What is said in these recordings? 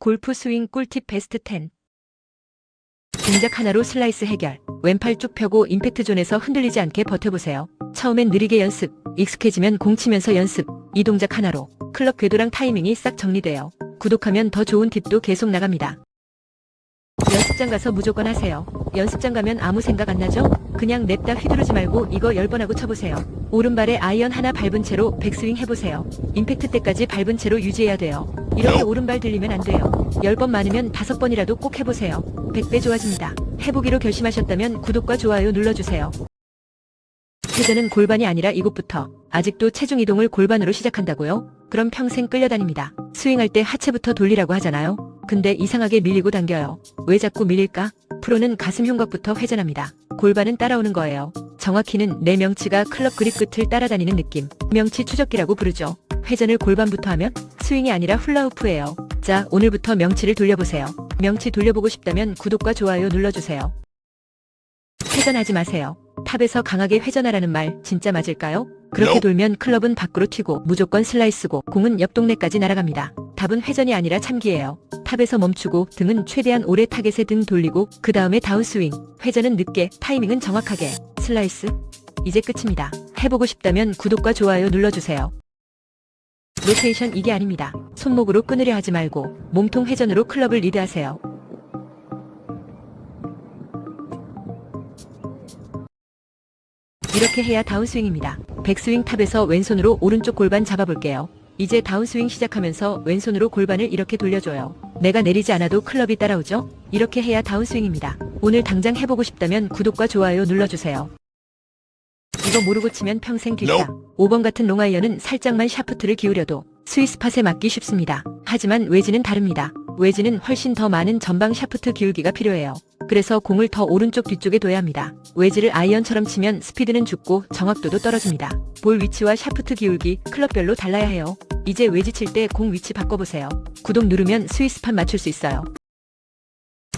골프 스윙 꿀팁 베스트 10. 동작 하나로 슬라이스 해결. 왼팔 쭉 펴고 임팩트 존에서 흔들리지 않게 버텨보세요. 처음엔 느리게 연습, 익숙해지면 공 치면서 연습. 이 동작 하나로 클럽 궤도랑 타이밍이 싹 정리돼요. 구독하면 더 좋은 팁도 계속 나갑니다. 연습장 가서 무조건 하세요. 연습장 가면 아무 생각 안 나죠? 그냥 냅다 휘두르지 말고 이거 10번 하고 쳐보세요. 오른발에 아이언 하나 밟은 채로 백스윙 해보세요. 임팩트 때까지 밟은 채로 유지해야 돼요. 이렇게 오른발 들리면 안 돼요. 10번 많으면 5번이라도 꼭 해보세요. 100배 좋아집니다. 해보기로 결심하셨다면 구독과 좋아요 눌러주세요. 회전은 골반이 아니라 이곳부터. 아직도 체중 이동을 골반으로 시작한다고요? 그럼 평생 끌려다닙니다. 스윙할 때 하체부터 돌리라고 하잖아요. 근데 이상하게 밀리고 당겨요. 왜 자꾸 밀릴까? 프로는 가슴 흉곽부터 회전합니다. 골반은 따라오는 거예요. 정확히는 내 명치가 클럽 그립 끝을 따라다니는 느낌. 명치 추적기라고 부르죠. 회전을 골반부터 하면 스윙이 아니라 훌라후프예요. 자, 오늘부터 명치를 돌려보세요. 명치 돌려보고 싶다면 구독과 좋아요 눌러주세요. 회전하지 마세요. 탑에서 강하게 회전하라는 말 진짜 맞을까요? 그렇게. 돌면 클럽은 밖으로 튀고 무조건 슬라이스고 공은 옆 동네까지 날아갑니다. 답은 회전이 아니라 참기예요. 탑에서 멈추고 등은 최대한 오래 타겟에 등 돌리고 그 다음에 다운스윙. 회전은 늦게, 타이밍은 정확하게. 슬라이스. 이제 끝입니다. 해보고 싶다면 구독과 좋아요 눌러주세요. 로테이션 이게 아닙니다. 손목으로 끊으려 하지 말고 몸통 회전으로 클럽을 리드하세요. 이렇게 해야 다운스윙입니다. 백스윙 탑에서 왼손으로 오른쪽 골반 잡아볼게요. 이제 다운스윙 시작하면서 왼손으로 골반을 이렇게 돌려줘요. 내가 내리지 않아도 클럽이 따라오죠? 이렇게 해야 다운스윙입니다. 오늘 당장 해보고 싶다면 구독과 좋아요 눌러주세요. 이거 모르고 치면 평생 뒷다. 5번 같은 롱아이언은 살짝만 샤프트를 기울여도 스위스팟에 맞기 쉽습니다. 하지만 웨지는 다릅니다. 웨지는 훨씬 더 많은 전방 샤프트 기울기가 필요해요. 그래서 공을 더 오른쪽 뒤쪽에 둬야 합니다. 웨지를 아이언처럼 치면 스피드는 죽고 정확도도 떨어집니다. 볼 위치와 샤프트 기울기 클럽별로 달라야 해요. 이제 웨지 칠 때 공 위치 바꿔보세요. 구독 누르면 스위스팟 맞출 수 있어요.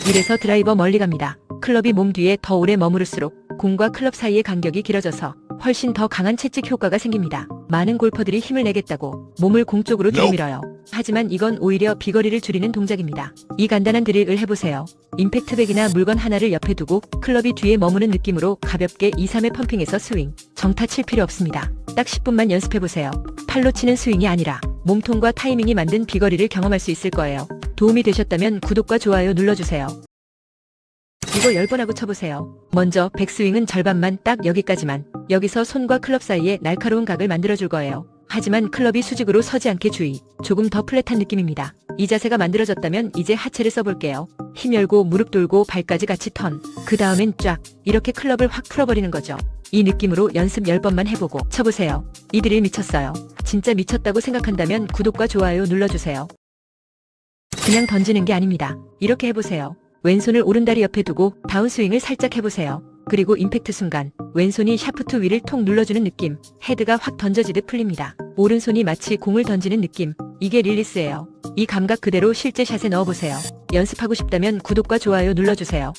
이래서 드라이버 멀리 갑니다. 클럽이 몸 뒤에 더 오래 머무를수록 공과 클럽 사이의 간격이 길어져서 훨씬 더 강한 채찍 효과가 생깁니다. 많은 골퍼들이 힘을 내겠다고 몸을 공 쪽으로 들이밀어요. 하지만 이건 오히려 비거리를 줄이는 동작입니다. 이 간단한 드릴을 해보세요. 임팩트백이나 물건 하나를 옆에 두고 클럽이 뒤에 머무는 느낌으로 가볍게 2, 3회 펌핑해서 스윙. 정타 칠 필요 없습니다. 딱 10분만 연습해보세요. 팔로 치는 스윙이 아니라 몸통과 타이밍이 만든 비거리를 경험할 수 있을 거예요. 도움이 되셨다면 구독과 좋아요 눌러주세요. 이거 10번 하고 쳐보세요. 먼저 백스윙은 절반만 딱 여기까지만. 여기서 손과 클럽 사이에 날카로운 각을 만들어줄 거예요. 하지만 클럽이 수직으로 서지 않게 주의. 조금 더 플랫한 느낌입니다. 이 자세가 만들어졌다면 이제 하체를 써볼게요. 힘 열고 무릎 돌고 발까지 같이 턴. 그 다음엔 쫙. 이렇게 클럽을 확 풀어버리는 거죠. 이 느낌으로 연습 10번만 해보고 쳐보세요. 이 드릴 미쳤어요. 진짜 미쳤다고 생각한다면 구독과 좋아요 눌러주세요. 그냥 던지는 게 아닙니다. 이렇게 해보세요. 왼손을 오른다리 옆에 두고 다운스윙을 살짝 해보세요. 그리고 임팩트 순간 왼손이 샤프트 위를 톡 눌러주는 느낌, 헤드가 확 던져지듯 풀립니다. 오른손이 마치 공을 던지는 느낌, 이게 릴리스예요. 이 감각 그대로 실제 샷에 넣어보세요. 연습하고 싶다면 구독과 좋아요 눌러주세요.